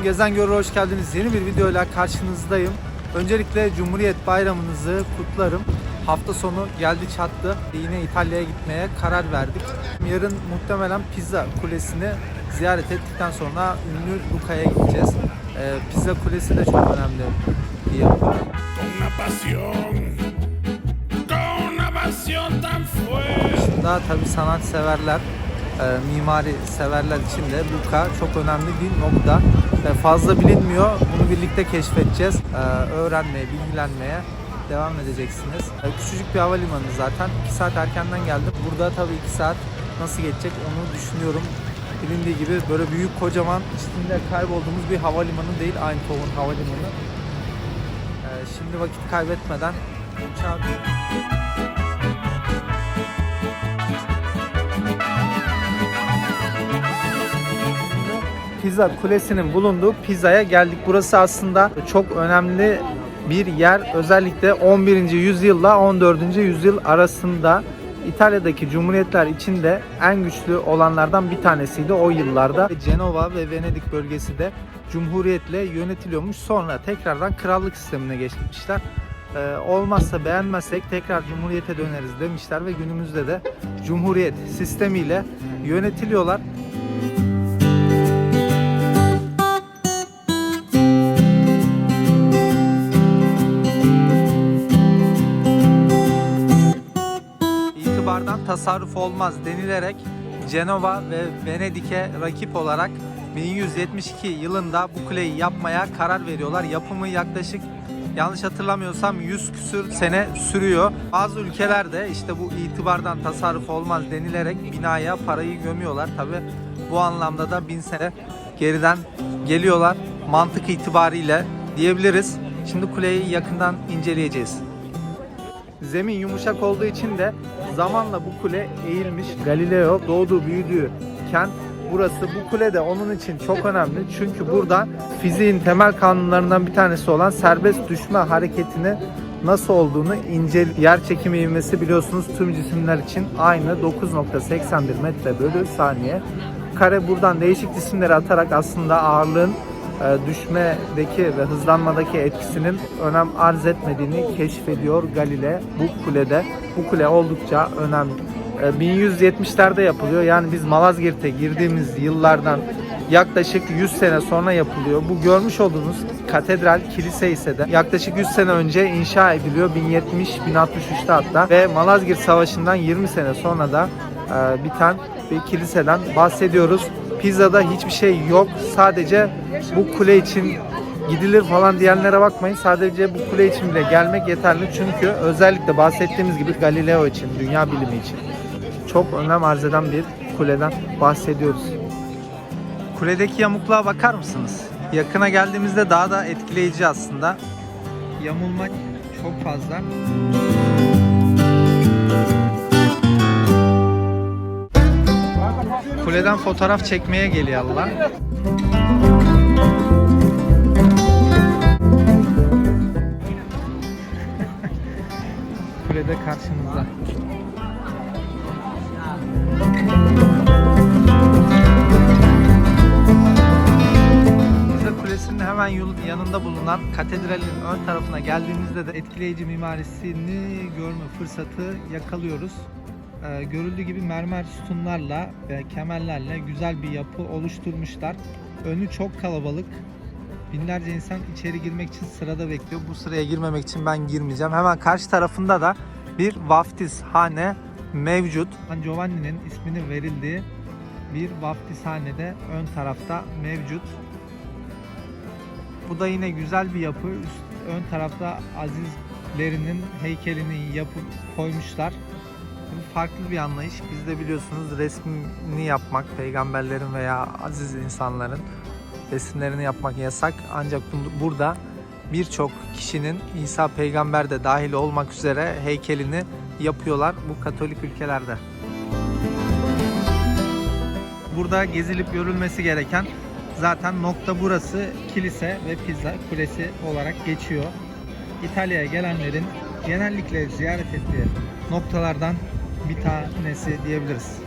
Selamünaleyküm. Gezen Görür hoş geldiniz. Yeni bir videoyla karşınızdayım. Öncelikle Cumhuriyet Bayramınızı kutlarım. Hafta sonu geldi çattı. Yine İtalya'ya gitmeye karar verdik. Yarın muhtemelen Pizza Kulesi'ni ziyaret ettikten sonra ünlü Luca'ya gideceğiz. Ee, Pizza Kulesi de çok önemli bir yapı. con una pasión, e, mimari severler için de Luca çok önemli bir nokta. E, fazla bilinmiyor. Bunu birlikte keşfedeceğiz. E, öğrenmeye, bilgilenmeye devam edeceksiniz. E, küçücük bir havalimanı zaten. 2 saat erkenden geldim. Burada tabii 2 saat nasıl geçecek onu düşünüyorum. Bilindiği gibi böyle büyük kocaman içinde kaybolduğumuz bir havalimanı değil. Eindhoven Havalimanı. E, şimdi vakit kaybetmeden uçağa Pizza Kulesi'nin bulunduğu pizzaya geldik. Burası aslında çok önemli bir yer. Özellikle 11. yüzyılla 14. yüzyıl arasında İtalya'daki cumhuriyetler içinde en güçlü olanlardan bir tanesiydi o yıllarda. Cenova ve Venedik bölgesi de cumhuriyetle yönetiliyormuş. Sonra tekrardan krallık sistemine geçmişler. Ee, olmazsa beğenmezsek tekrar cumhuriyete döneriz demişler ve günümüzde de cumhuriyet sistemiyle yönetiliyorlar. Tasarruf olmaz denilerek Cenova ve Venedik'e rakip olarak 1172 yılında bu kuleyi yapmaya karar veriyorlar. Yapımı yaklaşık yanlış hatırlamıyorsam 100 küsür sene sürüyor. Bazı ülkelerde işte bu itibardan tasarruf olmaz denilerek binaya parayı gömüyorlar. Tabi bu anlamda da bin sene geriden geliyorlar mantık itibariyle diyebiliriz. Şimdi kuleyi yakından inceleyeceğiz. Zemin yumuşak olduğu için de zamanla bu kule eğilmiş. Galileo doğduğu büyüdüğü kent burası. Bu kule de onun için çok önemli. Çünkü burada fiziğin temel kanunlarından bir tanesi olan serbest düşme hareketini nasıl olduğunu ince yer çekimi ivmesi biliyorsunuz tüm cisimler için aynı 9.81 metre bölü saniye. Kare buradan değişik cisimleri atarak aslında ağırlığın düşmedeki ve hızlanmadaki etkisinin önem arz etmediğini keşfediyor Galile bu kulede. Bu kule oldukça önemli. E, 1170'lerde yapılıyor. Yani biz Malazgirt'e girdiğimiz yıllardan yaklaşık 100 sene sonra yapılıyor. Bu görmüş olduğunuz katedral kilise ise de yaklaşık 100 sene önce inşa ediliyor. 1070-1063'te hatta ve Malazgirt Savaşı'ndan 20 sene sonra da e, biten bir kiliseden bahsediyoruz. Pizza'da hiçbir şey yok. Sadece bu kule için gidilir falan diyenlere bakmayın. Sadece bu kule için bile gelmek yeterli. Çünkü özellikle bahsettiğimiz gibi Galileo için, dünya bilimi için çok önem arz eden bir kuleden bahsediyoruz. Kuledeki yamukluğa bakar mısınız? Yakına geldiğimizde daha da etkileyici aslında. Yamulma çok fazla. Kuleden fotoğraf çekmeye geliyor Allah. Kulede karşımızda. Pisa Kulesi'nin hemen yanında bulunan katedralin ön tarafına geldiğimizde de etkileyici mimarisini görme fırsatı yakalıyoruz. Ee, görüldüğü gibi mermer sütunlarla ve kemerlerle güzel bir yapı oluşturmuşlar. Önü çok kalabalık. Binlerce insan içeri girmek için sırada bekliyor. Bu sıraya girmemek için ben girmeyeceğim. Hemen karşı tarafında da bir vaftizhane mevcut. Giovanni'nin ismini verildiği bir vaftizhane de ön tarafta mevcut. Bu da yine güzel bir yapı. Üst, ön tarafta Azizlerinin heykelini yapıp koymuşlar. Farklı bir anlayış. Biz de biliyorsunuz resmini yapmak, peygamberlerin veya aziz insanların resimlerini yapmak yasak. Ancak bu- burada birçok kişinin İsa peygamber de dahil olmak üzere heykelini yapıyorlar bu Katolik ülkelerde. Burada gezilip görülmesi gereken zaten nokta burası kilise ve pizza kulesi olarak geçiyor. İtalya'ya gelenlerin genellikle ziyaret ettiği noktalardan bir tanesi diyebiliriz.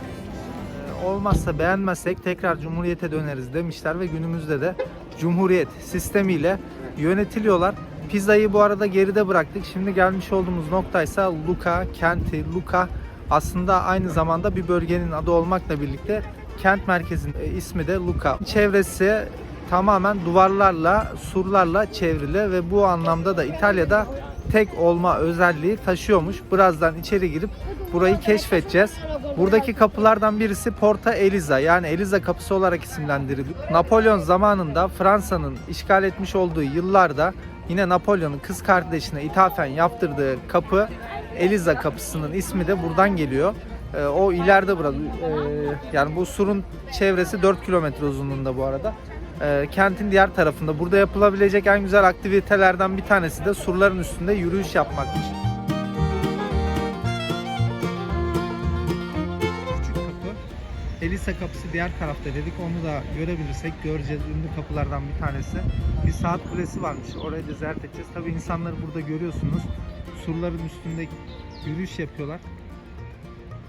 Olmazsa beğenmezsek tekrar Cumhuriyete döneriz demişler ve günümüzde de Cumhuriyet sistemiyle yönetiliyorlar. Pizza'yı bu arada geride bıraktık. Şimdi gelmiş olduğumuz noktaysa Luka kenti. Luka aslında aynı zamanda bir bölgenin adı olmakla birlikte kent merkezinin ismi de Luka. Çevresi tamamen duvarlarla, surlarla çevrili ve bu anlamda da İtalya'da tek olma özelliği taşıyormuş. Birazdan içeri girip burayı keşfedeceğiz. Buradaki kapılardan birisi Porta Eliza yani Eliza kapısı olarak isimlendiriliyor. Napolyon zamanında Fransa'nın işgal etmiş olduğu yıllarda yine Napolyon'un kız kardeşine ithafen yaptırdığı kapı Eliza kapısının ismi de buradan geliyor. Ee, o ileride burada. Ee, yani bu surun çevresi 4 kilometre uzunluğunda bu arada. Ee, kentin diğer tarafında. Burada yapılabilecek en güzel aktivitelerden bir tanesi de surların üstünde yürüyüş yapmakmış. Elisa kapısı diğer tarafta dedik. Onu da görebilirsek göreceğiz. Ünlü kapılardan bir tanesi. Bir saat kulesi varmış. Orayı da ziyaret edeceğiz. Tabi insanları burada görüyorsunuz. Surların üstünde yürüyüş yapıyorlar.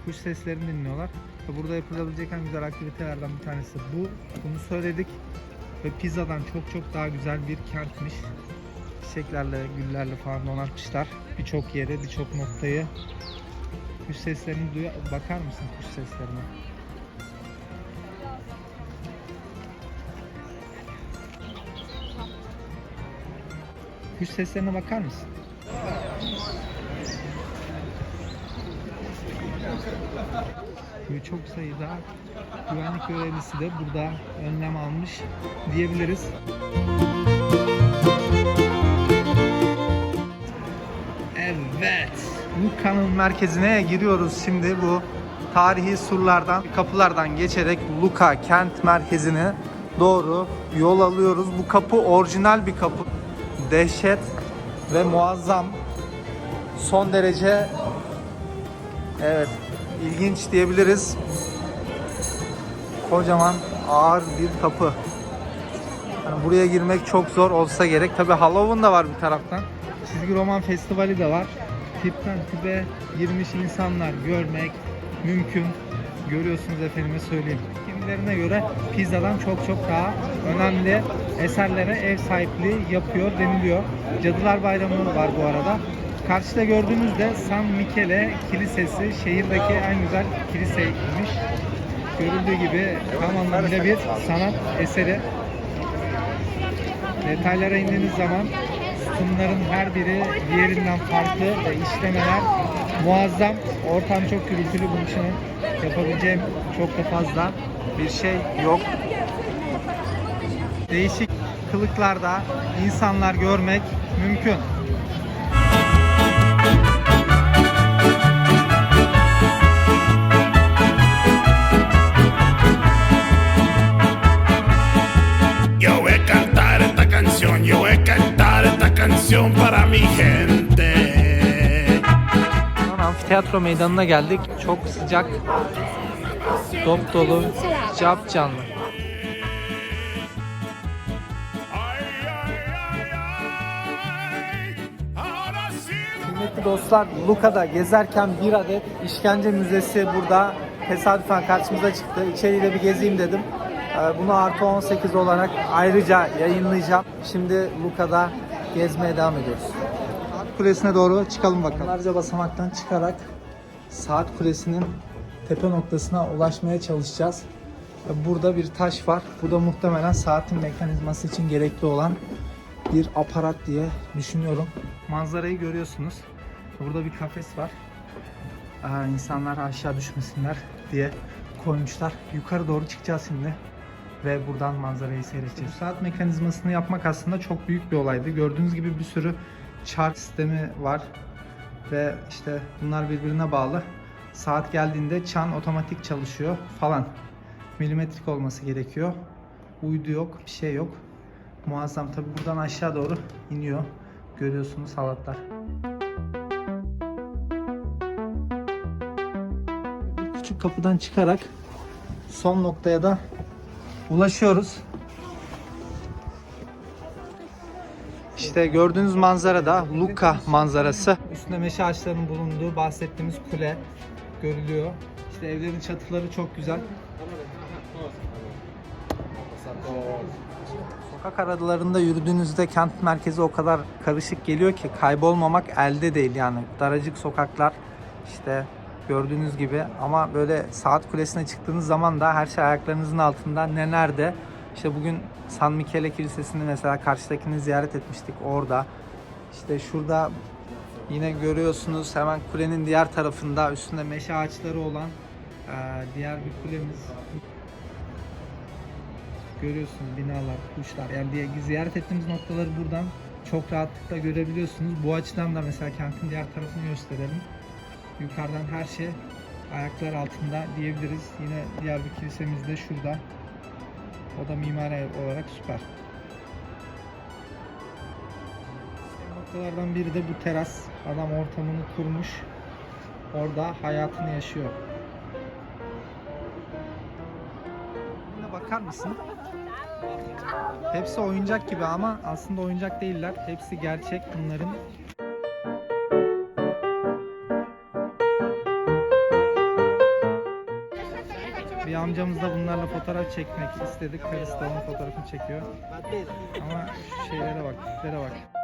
Kuş seslerini dinliyorlar. Burada yapılabilecek en güzel aktivitelerden bir tanesi bu. Bunu söyledik. Ve Pizza'dan çok çok daha güzel bir kentmiş. Çiçeklerle, güllerle falan donatmışlar. Birçok yere, birçok noktayı. Kuş seslerini duya bakar mısın kuş seslerine? Kuş seslerine bakar mısın? Ve çok sayıda güvenlik görevlisi de burada önlem almış diyebiliriz. Evet. Luka'nın merkezine giriyoruz şimdi bu tarihi surlardan, kapılardan geçerek Luka kent merkezine doğru yol alıyoruz. Bu kapı orijinal bir kapı. Dehşet ve muazzam. Son derece evet ilginç diyebiliriz. Kocaman ağır bir kapı. Yani buraya girmek çok zor olsa gerek. Tabi Halloween da var bir taraftan. Çizgi roman festivali de var. Tipten tipe girmiş insanlar görmek mümkün. Görüyorsunuz efendime söyleyeyim. Kimilerine göre pizzadan çok çok daha önemli eserlere ev sahipliği yapıyor deniliyor. Cadılar Bayramı var bu arada. Karşıda gördüğünüz de San Michele Kilisesi şehirdeki en güzel kiliseymiş. Görüldüğü gibi tam anlamıyla bir sanat eseri. Detaylara indiğiniz zaman sütunların her biri diğerinden farklı ve işlemeler muazzam. Ortam çok gürültülü bunun için yapabileceğim çok da fazla bir şey yok. Değişik kılıklarda insanlar görmek mümkün. Yo voy a cantar esta canción, yo voy a cantar esta canción para mi gente. Şu an amfiteyatro meydanına geldik. Çok sıcak, dop dolu, cap canlı. Kıymetli dostlar, Luka'da gezerken bir adet işkence müzesi burada tesadüfen karşımıza çıktı. İçeriği de bir gezeyim dedim. Ee, Bunu artı 18 olarak ayrıca yayınlayacağım. Şimdi Luka'da gezmeye devam ediyoruz. Saat Kulesi'ne doğru çıkalım bakalım. Onlarca basamaktan çıkarak Saat Kulesi'nin tepe noktasına ulaşmaya çalışacağız. Burada bir taş var. Bu da muhtemelen saatin mekanizması için gerekli olan bir aparat diye düşünüyorum. Manzarayı görüyorsunuz. Burada bir kafes var. Aa, insanlar aşağı düşmesinler diye koymuşlar. Yukarı doğru çıkacağız şimdi ve buradan manzarayı seyredeceğiz. Saat mekanizmasını yapmak aslında çok büyük bir olaydı. Gördüğünüz gibi bir sürü çark sistemi var ve işte bunlar birbirine bağlı. Saat geldiğinde çan otomatik çalışıyor falan. Milimetrik olması gerekiyor. Uydu yok, bir şey yok. Muazzam tabi buradan aşağı doğru iniyor. Görüyorsunuz halatlar. Küçük kapıdan çıkarak son noktaya da ulaşıyoruz. İşte gördüğünüz manzara da Lucca manzarası. Üstünde meşe ağaçlarının bulunduğu bahsettiğimiz kule görülüyor. İşte evlerin çatıları çok güzel. Sokak aralarında yürüdüğünüzde kent merkezi o kadar karışık geliyor ki kaybolmamak elde değil yani. Daracık sokaklar işte gördüğünüz gibi ama böyle saat kulesine çıktığınız zaman da her şey ayaklarınızın altında ne nerede. İşte bugün San Michele Kilisesi'ni mesela karşıdakini ziyaret etmiştik orada. İşte şurada yine görüyorsunuz hemen kulenin diğer tarafında üstünde meşe ağaçları olan eee, diğer bir kulemiz. Görüyorsunuz binalar, kuşlar. Yani diye ziyaret ettiğimiz noktaları buradan çok rahatlıkla görebiliyorsunuz. Bu açıdan da mesela kentin diğer tarafını gösterelim. Yukarıdan her şey ayaklar altında diyebiliriz. Yine diğer bir kilisemiz de şurada. O da mimari olarak süper. Noktalardan biri de bu teras. Adam ortamını kurmuş. Orada hayatını yaşıyor. Buna bakar mısın? Hepsi oyuncak gibi ama aslında oyuncak değiller. Hepsi gerçek bunların. Bir amcamız da bunlarla fotoğraf çekmek istedik. Karısı da onun fotoğrafını çekiyor. Ama şu şeylere bak, tiplere bak.